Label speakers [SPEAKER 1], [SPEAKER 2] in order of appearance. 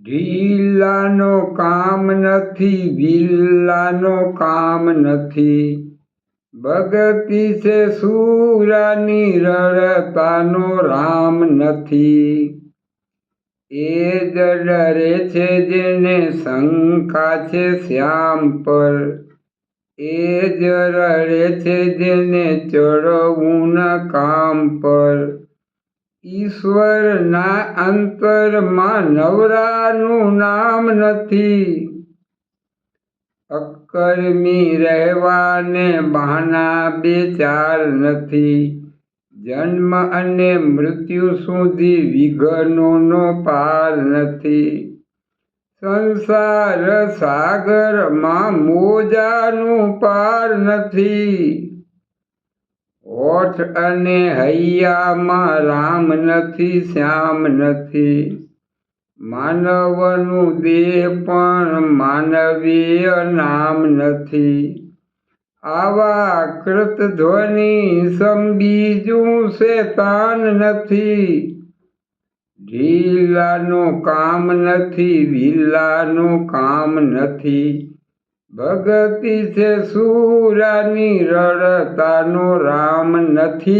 [SPEAKER 1] ઢીલાનો કામ નથી, વિલ્લાનો કામ નથી. ભગતી છે સુરાની રડતાનો રામ નથી. એ જ ડરે છે જેને શંકા છે શ્યામ પર. એ જ રડે છે જેને ચડવું ન કામ પર. ઈશ્વરના અંતરમાં નવરાનું નામ નથી. અકર્મી રહેવાને બહાના બે ચાર નથી. જન્મ અને મૃત્યુ સુધી વિઘ્નોનો પાર નથી. સંસાર સાગરમાં મોજાનું પાર નથી. હોઠ અને હૈયામાં રામ નથી, શ્યામ નથી. માનવનું દેહ પણ માનવીય નામ નથી. આવા કૃત ધ્વનિ સમ બીજું શેતાન નથી. ઢીલાનું કામ નથી વિલ્લાનું કામ નથી. ભગતી છે સુરાની રડતાનો રામ નથી.